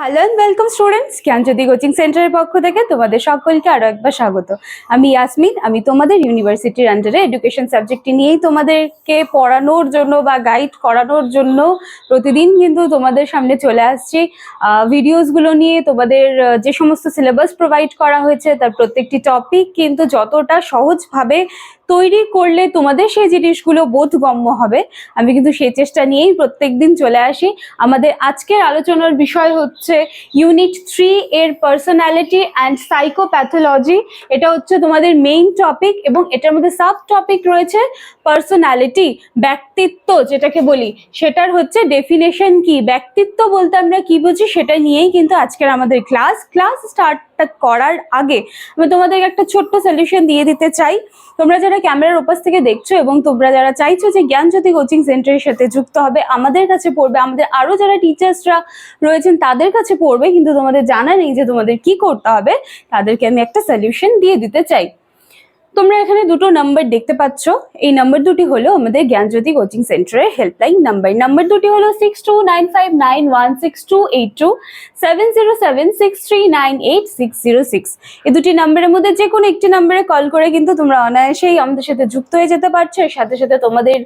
Hello and welcome students Gyanjyoti coaching সেন্টারের পক্ষ থেকে তোমাদের সকলকে আরও একবার স্বাগত। আমি ইয়াসমিন আমি তোমাদের ইউনিভার্সিটির আন্ডারে এডুকেশন সাবজেক্টটি নিয়েই তোমাদেরকে পড়ানোর জন্য বা গাইড করানোর জন্য প্রতিদিন কিন্তু তোমাদের সামনে চলে আসছি। ভিডিওসগুলো নিয়ে তোমাদের যে সমস্ত সিলেবাস প্রোভাইড করা হয়েছে তার প্রত্যেকটি টপিক কিন্তু যতটা সহজভাবে তৈরি করলে তোমাদের সেই জিনিসগুলো বোধগম্য হবে। আমি কিন্তু সেই চেষ্টা নিয়েই প্রত্যেক দিন চলে আসি। আমাদের আজকের আলোচনার বিষয় হচ্ছে ইউনিট থ্রি এর পার্সোনালিটি অ্যান্ড সাইকোপ্যাথোলজি এটা হচ্ছে তোমাদের মেইন টপিক এবং এটার মধ্যে সাব টপিক রয়েছে পার্সোনালিটি ব্যক্তিত্ব যেটাকে বলি। সেটার হচ্ছে ডেফিনেশন কি? ব্যক্তিত্ব বলতে আমরা কি বুঝি সেটা নিয়েই কিন্তু আজকের আমাদের ক্লাস ক্লাস স্টার্ট করার আগে আমি তোমাদেরকে একটা ছোট্ট সলিউশন দিয়ে দিতে চাই। তোমরা যারা ক্যামেরার ওপাশ থেকে দেখছ এবং তোমরা যারা চাইছো যে জ্ঞানজ্যোতি কোচিং সেন্টারের সাথে যুক্ত হবে, আমাদের কাছে পড়বে, আমাদের আরও যারা টিচার্সরা রয়েছেন তাদের কাছে পড়বে, কিন্তু তোমাদের জানা নেই যে তোমাদের কি করতে হবে, তাদেরকে আমি একটা সলিউশন দিয়ে দিতে চাই। তোমরা এখানে দুটো নাম্বার দেখতে পাচ্ছ। এই নাম্বার দুটি হলো আমাদের জ্ঞানজ্যোতি কোচিং সেন্টারের হেল্পলাইন নাম্বার নাম্বার দুটি হলো six two nine five nine one six two eight two seven zero seven six three nine eight six zero six এই দুটি নাম্বারের মধ্যে যে কোনো একটি নাম্বারে কল করে কিন্তু তোমরা অনায়াসেই আমাদের সাথে যুক্ত হয়ে যেতে পারছ। এর সাথে সাথে তোমাদের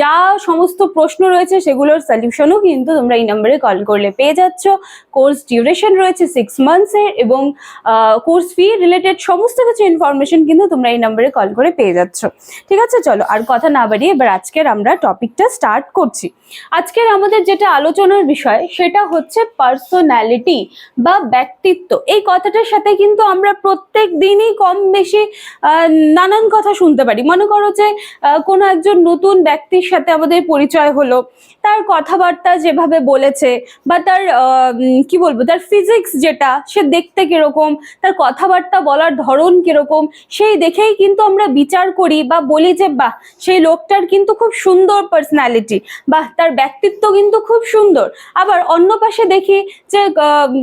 যা সমস্ত প্রশ্ন রয়েছে সেগুলোর সলিউশনও কিন্তু তোমরা এই নাম্বারে কল করলে পেয়ে যাচ্ছ। কোর্স ডিউরেশন রয়েছে সিক্স মান্থসের এবং কোর্স ফি রিলেটেড সমস্ত কিছু ইনফরমেশন কিন্তু তোমরা এই নাম্বারে কল করে পেয়ে যাচ্ছ। ঠিক আছে? চলো, আর কথা না বাড়িয়ে এবার আজকের আমরা টপিকটা স্টার্ট করছি। আজকের আমাদের যেটা আলোচনার বিষয়, সেটা হচ্ছে পার্সোনালিটি বা ব্যক্তিত্ব। এই কথাটার সাথে কিন্তু আমরা প্রত্যেক দিনই কম বেশি নানান কথা শুনতে পারি। মনে করো যে কোনো একজন নতুন ব্যক্তির সাথে আমাদের পরিচয় হলো, তার কথাবার্তা যেভাবে বলেছে বা তার কি বলব, তার ফিজিক্স যেটা, সে দেখতে কীরকম, তার কথাবার্তা বলার ধরন কীরকম, সেই দেখেই কিন্তু আমরা বিচার করি বা বলি যে, বাহ, সেই লোকটার কিন্তু খুব সুন্দর পার্সোনালিটি বাহ, তার ব্যক্তিত্ব কিন্তু খুব সুন্দর। আবার অন্য পাশে দেখি যে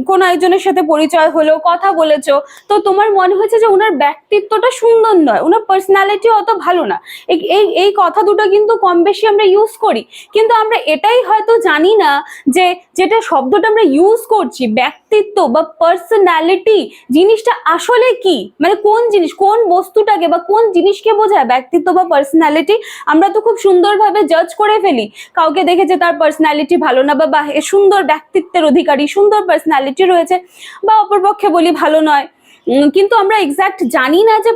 কোনো একজনের সাথে পরিচয় হলো, কথা বলেছ, তো তোমার মনে হয়েছে যে ওনার ব্যক্তিত্বটা সুন্দর নয় ওনার পার্সোনালিটি অত ভালো না। এই- এই কথা দুটো কিন্তু কম বেশি আমরা ইউজ করি, কিন্তু আমরা এটাই হয়তো জানি না যে, যেটা শব্দটা আমরা ইউজ করছি ব্যক্তিত্ব বা পার্সোনালিটি জিনিসটা আসলে কি? মানে কোন জিনিস, কোন বস্তুটাকে বা কোন জিনিসকে বোঝায় ব্যক্তিত্ব বা পার্সোনালিটি আমরা তো খুব সুন্দরভাবে জাজ করে ফেলি। কাউকে দেখে যে তার পার্সোনালিটি ভালো না বা সুন্দর ব্যক্তিত্বের অধিকারী, সুন্দর পার্সোনালিটি রয়েছে বা অপরপক্ষে বলি ভালো নয়। কিন্তু আমরা এক্সাক্ট জানি না যে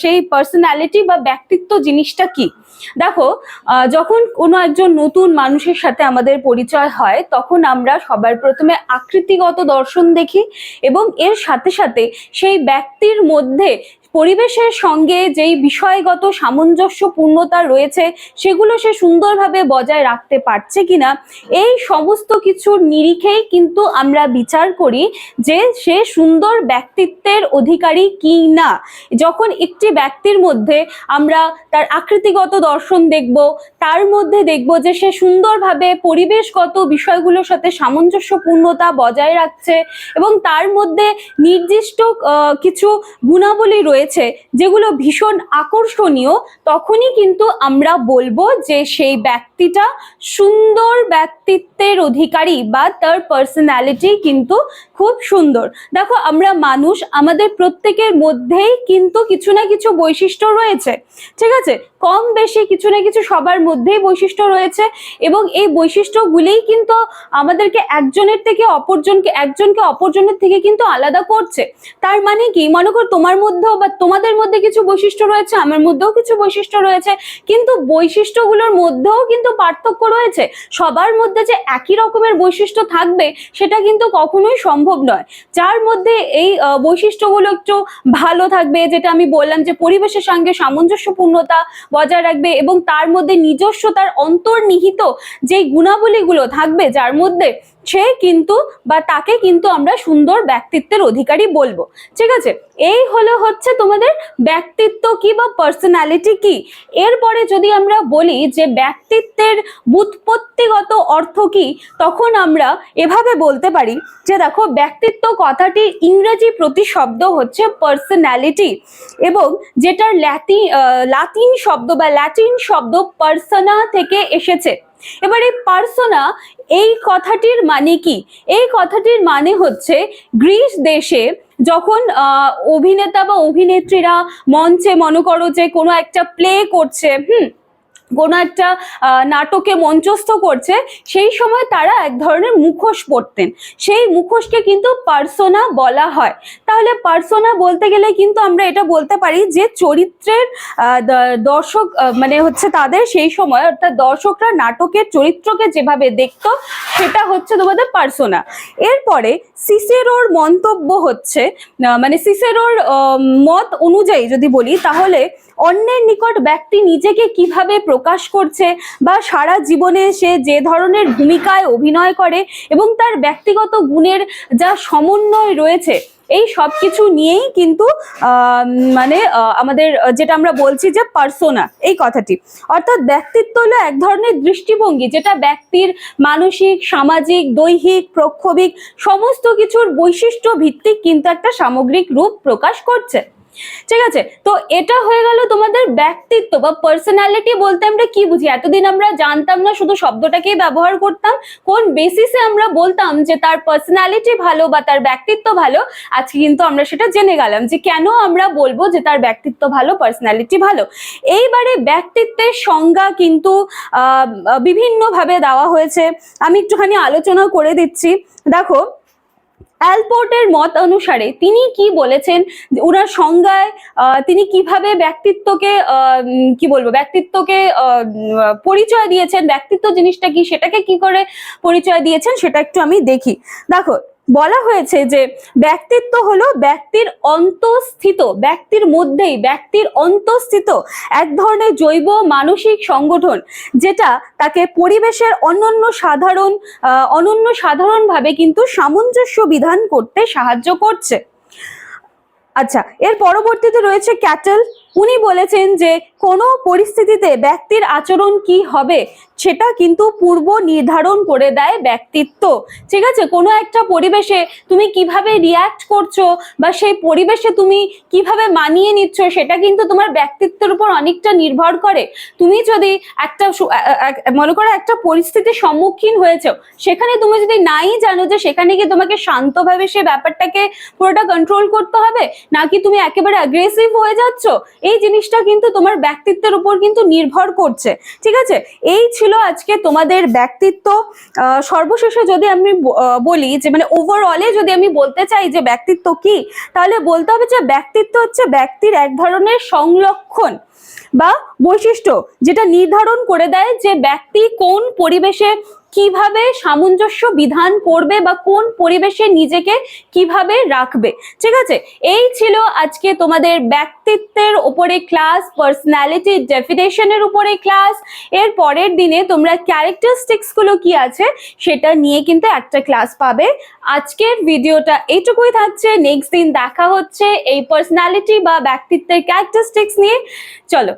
সেই পার্সোনালিটি বা ব্যক্তিত্ব জিনিসটা কি। দেখো যখন কোনো একজন নতুন মানুষের সাথে আমাদের পরিচয় হয়, তখন আমরা সবার প্রথমে আকৃতিগত দর্শন দেখি এবং এর সাথে সাথে সেই ব্যক্তির মধ্যে পরিবেশের সঙ্গে যেই বিষয়গত সামঞ্জস্যপূর্ণতা রয়েছে, সেগুলো সে সুন্দরভাবে বজায় রাখতে পারছে কিনা, এই সমস্ত কিছুর নিরিখেই কিন্তু আমরা বিচার করি যে সে সুন্দর ব্যক্তিত্বের অধিকারী কি না। যখন একটি ব্যক্তির মধ্যে আমরা তার আকৃতিগত দর্শন দেখব, তার মধ্যে দেখব যে সে সুন্দরভাবে পরিবেশগত বিষয়গুলোর সাথে সামঞ্জস্যপূর্ণতা বজায় রাখছে এবং তার মধ্যে নির্দিষ্ট কিছু গুণাবলী রয়েছে। যেগুলো ভীষণ আকর্ষণীয়, তখনই কিন্তু আমরা বলব যে সেই ব্যক্তিটা সুন্দর ব্যক্তিত্বের অধিকারী বা তার পার্সোনালিটি কিন্তু খুব সুন্দর। দেখো, আমরা মানুষ, আমাদের প্রত্যেকের মধ্যেই কিন্তু কিছু না কিছু বৈশিষ্ট্য রয়েছে, ঠিক আছে? কম বেশি কিছু না কিছু সবার মধ্যেই বৈশিষ্ট্য রয়েছে এবং এই বৈশিষ্ট্যগুলিই কিন্তু আমাদেরকে একজনের থেকে অপরজনকে, একজনকে অপরজনের থেকে কিন্তু আলাদা করছে। তার মানে কি? মনে কর তোমার মধ্যেও বা তোমাদের মধ্যে কিছু বৈশিষ্ট্য রয়েছে, আমার মধ্যেও কিছু বৈশিষ্ট্য রয়েছে, কিন্তু বৈশিষ্ট্যগুলোর মধ্যেও কিন্তু পার্থক্য রয়েছে। সবার মধ্যে যে একই রকমের বৈশিষ্ট্য থাকবে, সেটা কিন্তু কখনোই সম্ভব নয়। যার মধ্যে এই বৈশিষ্ট্যগুলো একটু ভালো থাকবে, যেটা আমি বললাম যে পরিবেশের সঙ্গে সামঞ্জস্যপূর্ণতা বজায় রাখবে এবং তার মধ্যে নিজস্ব তার অন্তর্নিহিত যেই গুণাবলীগুলো থাকবে, যার মধ্যে সে কিন্তু বা তাকে কিন্তু আমরা সুন্দর ব্যক্তিত্বের অধিকারী বলব। ঠিক আছে? এই হলো হচ্ছে তোমাদের ব্যক্তিত্ব কি বা পার্সোনালিটি কি? এরপরে যদি আমরা বলি যে ব্যক্তিত্বের বুৎপত্তিগত অর্থ কি, তখন আমরা এভাবে বলতে পারি যে দেখো, ব্যক্তিত্ব কথাটির ইংরেজি প্রতিশব্দ হচ্ছে পার্সোনালিটি এবং যেটার ল্যাটিন লাতিন শব্দ বা ল্যাটিন শব্দ পার্সোনা থেকে এসেছে। এবার এই পার্সোনা, এই কথাটির মানে কি? এই কথাটির মানে হচ্ছে গ্রিস দেশে যখন অভিনেতা বা অভিনেত্রীরা মঞ্চে মনে করো যে কোনো একটা প্লে করছে, হুম? কোনো একটা নাটকে মঞ্চস্থ করছে, সেই সময় তারা এক ধরনের মুখোশ পরতেন। সেই মুখোশকে কিন্তু পার্সোনা বলা হয়। তাহলে পার্সোনা বলতে গেলে কিন্তু আমরা এটা বলতে পারি যে চরিত্রের দর্শক মানে হচ্ছে তাদের সেই সময়, অর্থাৎ দর্শকরা নাটকের চরিত্রকে যেভাবে দেখতো, সেটা হচ্ছে তোমাদের পার্সোনা। এরপরে সিসেরোর মন্তব্য হচ্ছে মানে সিসেরোর মত অনুযায়ী যদি বলি, তাহলে অন্যের নিকট ব্যক্তি নিজেকে কীভাবে প্রকাশ করছে বা সারা জীবনে সে যে ধরনের ভূমিকায় অভিনয় করে এবং তার ব্যক্তিগত গুণের যা সমন্বয় রয়েছে, এই সব কিছু নিয়েই কিন্তু মানে আমাদের যেটা আমরা বলছি যে পার্সোনা এই কথাটি। অর্থাৎ ব্যক্তিত্ব হলো এক ধরনের দৃষ্টিভঙ্গি, যেটা ব্যক্তির মানসিক, সামাজিক, দৈহিক, প্রক্ষোভিক, সমস্ত কিছুর বৈশিষ্ট্য ভিত্তিক কিন্তু একটা সামগ্রিক রূপ প্রকাশ করছে। ঠিক আছে? তো এটা হয়ে গেল তোমাদের ব্যক্তিত্ব বা পার্সোনালিটি বলতে আমরা কি বুঝি? এতদিন আমরা জানতাম না, শুধু শব্দটাকেই ব্যবহার করতাম। কোন বেসিসে আমরা বলতাম যে তার পার্সোনালিটি ভালো বা তার ব্যক্তিত্ব ভালো? আজকে কিন্তু আমরা সেটা জেনে গেলাম যে কেন আমরা বলব যে তার ব্যক্তিত্ব ভালো পার্সোনালিটি ভালো। এইবারে ব্যক্তিত্বের সংজ্ঞা কিন্তু বিভিন্নভাবে দেওয়া হয়েছে। আমি একটুখানি আলোচনা করে দিচ্ছি। দেখো অ্যালপোর্টের মত অনুসারে তিনি কি বলেছেন? ওনার সংজ্ঞায় তিনি কীভাবে ব্যক্তিত্বকে কি বলব, ব্যক্তিত্বকে পরিচয় দিয়েছেন, ব্যক্তিত্ব জিনিসটা কি, সেটাকে কি করে পরিচয় দিয়েছেন, সেটা একটু আমি দেখি। দেখো বলা হয়েছে যে ব্যক্তিত্ব হলো ব্যক্তির অন্তঃস্থিত, ব্যক্তির মধ্যেই, ব্যক্তির অন্তঃস্থিত এক ধরনের জৈব মানসিক সংগঠন যেটা তাকে পরিবেশের অনন্য সাধারণ অনন্য সাধারণভাবে কিন্তু সামঞ্জস্য বিধান করতে সাহায্য করছে। আচ্ছা এর পরবর্তীতে রয়েছে ক্যাটেল। উনি বলেছেন যে কোনো পরিস্থিতিতে ব্যক্তির আচরণ কি হবে সেটা কিন্তু পূর্ব নির্ধারণ করে দেয় ব্যক্তিত্ব। ঠিক আছে? কোনো একটা পরিবেশে তুমি কীভাবে রিয়াক্ট করছ বা সেই পরিবেশে তুমি কীভাবে মানিয়ে নিচ্ছ সেটা কিন্তু তোমার ব্যক্তিত্বের উপর অনেকটা নির্ভর করে। তুমি যদি একটা মনে করো একটা পরিস্থিতির সম্মুখীন হয়েছো, সেখানে তুমি যদি নাই জানো যে সেখানে কি তোমাকে শান্তভাবে সে ব্যাপারটাকে পুরোটা কন্ট্রোল করতে হবে? নাকি তুমি একেবারে অ্যাগ্রেসিভ হয়ে যাচ্ছ? এই জিনিসটা কিন্তু তোমার ব্যক্তিত্বের উপর কিন্তু নির্ভর করছে। ঠিক আছে? এই ছিল আজকে তোমাদের ব্যক্তিত্ব। সর্বশেষে যদি আমি বলি যে মানে ওভারঅলে যদি আমি বলতে চাই যে ব্যক্তিত্ব কি, তাহলে বলতে হবে যে ব্যক্তিত্ব হচ্ছে ব্যক্তির এক ধরনের সংলক্ষণ বা বৈশিষ্ট্য যেটা নির্ধারণ করে দেয় যে ব্যক্তি কোন পরিবেশে কীভাবে সামঞ্জস্য বিধান করবে বা কোন পরিবেশে নিজেকে কীভাবে রাখবে। ঠিক আছে? এই ছিল আজকে তোমাদের ব্যক্তিত্বের উপরে ক্লাস পার্সোনালিটি ডেফিনেশনের উপরে ক্লাস এর পরের দিনে তোমরা ক্যারেক্টারিস্টিক্সগুলো কি আছে সেটা নিয়ে কিন্তু একটা ক্লাস পাবে। আজকের ভিডিওটা এইটুকুই থাকছে। নেক্সট দিন দেখা হচ্ছে এই পার্সোনালিটি বা ব্যক্তিত্বের ক্যারেক্টারিস্টিক্স নিয়ে। চলো